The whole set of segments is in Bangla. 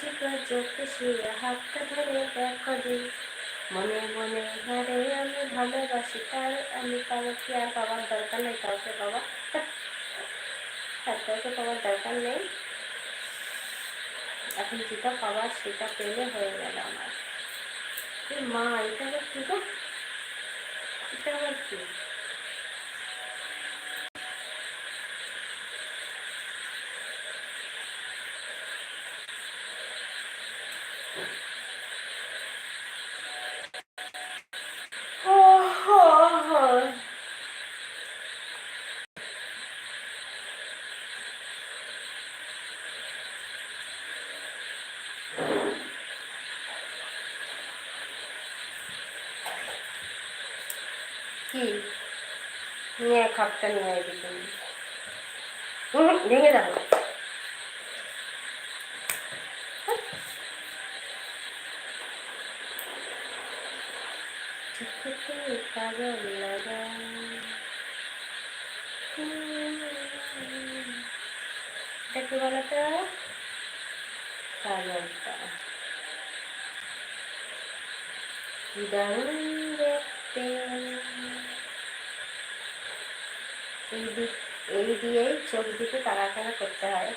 শিখা জ্যোতিষীর হাতটা ধরে দেখো দিন মনে মনে ঘরে আমি ভালোবাসি তার আমি কারও কি আর পাওয়ার দরকার নেই কাউকে পাওয়া আর কাউকে পাওয়ার দরকার নেই। এখন যেটা পাওয়ার সেটা পেলে হয়ে গেল আমার। মা, এটা কি গো? এটা আবার কি? কি নিয়ে খাপটা নিয়ে আইবি তুমি হুম, ভেঙে যাবো কাজল লাগা এটা কি বলতো কাজলটা কি দারুণ দেখতে এই দিক এই দিয়েই চোখ দিকে তাড়াতাড়া করতে হয়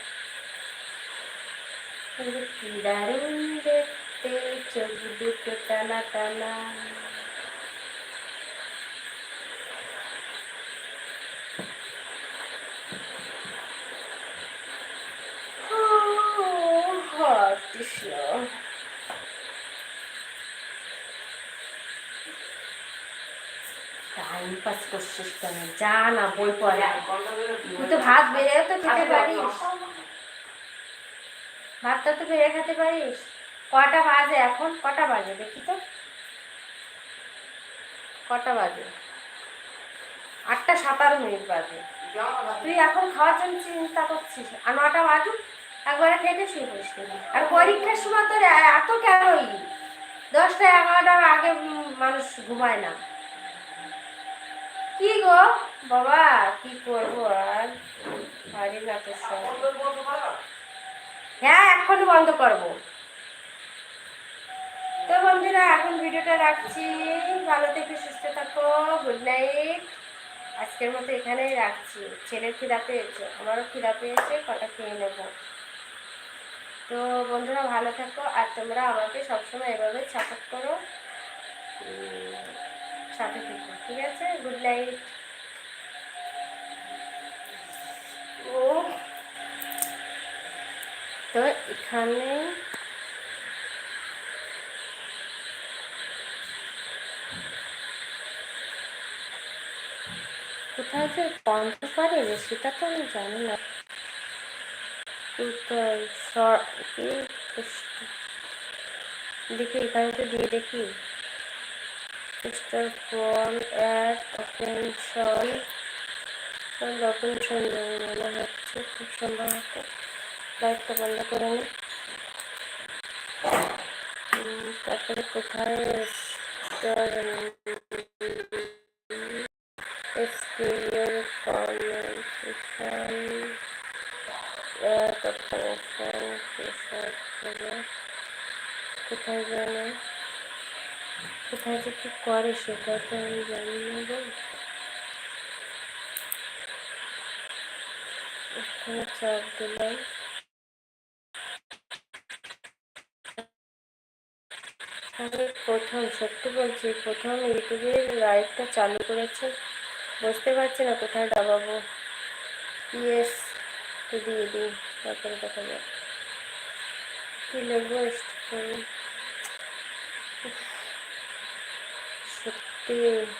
দারুণ দেখতে চোখ দুটো টানা টানা হরে কটা বাজে এখন কটা বাজে দেখি তো কটা বাজে আটটা সাতারো মিনিট বাজে। তুই এখন খাওয়ার জন্য চিন্তা করছিস। আর নটা বাজুক? একবারে শুয়ে পড়িস কিন্তু। আর পরীক্ষার সময় তোর এত কেনই? দশটা, এগারোটার আগে মানুষ ঘুমায় না। কি গো? বাবা, কি করব আর? পারি না হ্যাঁ এক্ষুনি বন্ধ করব। তো বন্ধুরা, এখন ভিডিওটা রাখছি। ভালো থেকে, সুস্থ থাকো। গুড নাইট আজকের মতো এখানেই রাখছি। ছেলের খিদা পেয়েছে, আমারও খিদা পেয়েছে, কটা খেয়ে নেব। তো বন্ধুরা ভালো থাকো, আর তোমরা আমাকে সবসময় এভাবে সাপোর্ট করো। সাথে থেকো, ঠিক আছে? গুড নাইট ও। তো এখানে কোথায় যে বন্ধ করে সেটা তো আমি জানি না। দেখি, এখানে তো দিয়ে দেখি। অটেনশন অটেনশন মনে হচ্ছে খুব সম্ভবত লাইটটা বন্ধ করে নি। তারপরে কোথায় স্টার কোথায় জানে কোথায় যে কি করে সেটা তো আমি জানি না এখানে চাপ দিলাম। প্রথম, সত্যি বলছি, প্রথম ইউটিউবে লাইভটা চালু করেছে। বুঝতে পারছি না কোথায় দাবাবো। ইয়েস, দিয়ে দিই, তারপরে দেখা যাবে কি লিখব করি সত্যি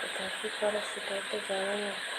কোথায় কী করে সেটা তো জানি না